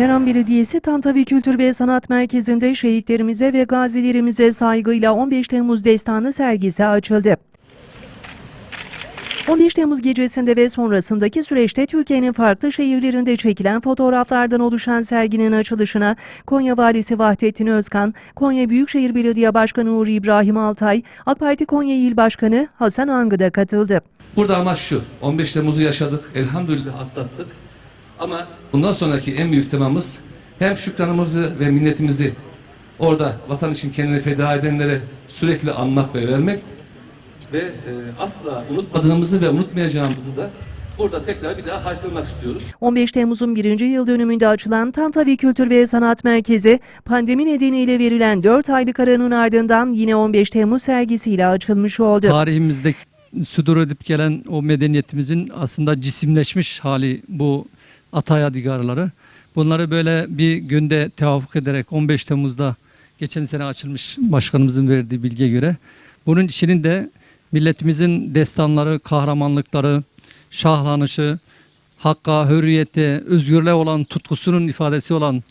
Meram Belediyesi Tantavi Kültür ve Sanat Merkezi'nde şehitlerimize ve gazilerimize saygıyla 15 Temmuz Destanı sergisi açıldı. 15 Temmuz gecesinde ve sonrasındaki süreçte Türkiye'nin farklı şehirlerinde çekilen fotoğraflardan oluşan serginin açılışına Konya Valisi Vahdettin Özkan, Konya Büyükşehir Belediye Başkanı Uğur İbrahim Altay, AK Parti Konya İl Başkanı Hasan Angı da katıldı. Burada amaç şu. 15 Temmuz'u yaşadık. Elhamdülillah atlattık. Ama bundan sonraki en büyük temamız hem şükranımızı ve minnetimizi orada vatan için kendini feda edenlere sürekli anmak ve vermek ve e, asla unutmadığımızı ve unutmayacağımızı da burada tekrar bir daha haykırmak istiyoruz. 15 Temmuz'un birinci yıl dönümünde açılan Tantavi Kültür ve Sanat Merkezi, pandemi nedeniyle verilen 4 aylık aranın ardından yine 15 Temmuz sergisiyle açılmış oldu. tarihimizde sudur edip gelen o medeniyetimizin aslında cisimleşmiş hali bu Atay Digarları. Bunları böyle bir günde tevafuk ederek 15 Temmuz'da geçen sene açılmış başkanımızın verdiği bilgiye göre bunun içinin de milletimizin destanları, kahramanlıkları, şahlanışı, hakka, hürriyete, özgürlüğe olan tutkusunun ifadesi olan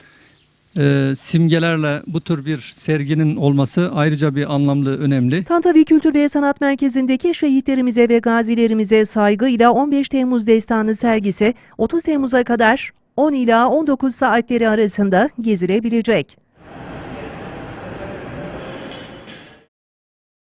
e, simgelerle bu tür bir serginin olması ayrıca bir anlamlı, önemli. Tantavi Kültür ve Sanat Merkezi'ndeki şehitlerimize ve gazilerimize saygıyla 15 Temmuz Destanı sergisi 30 Temmuz'a kadar 10 ila 19 saatleri arasında gezilebilecek.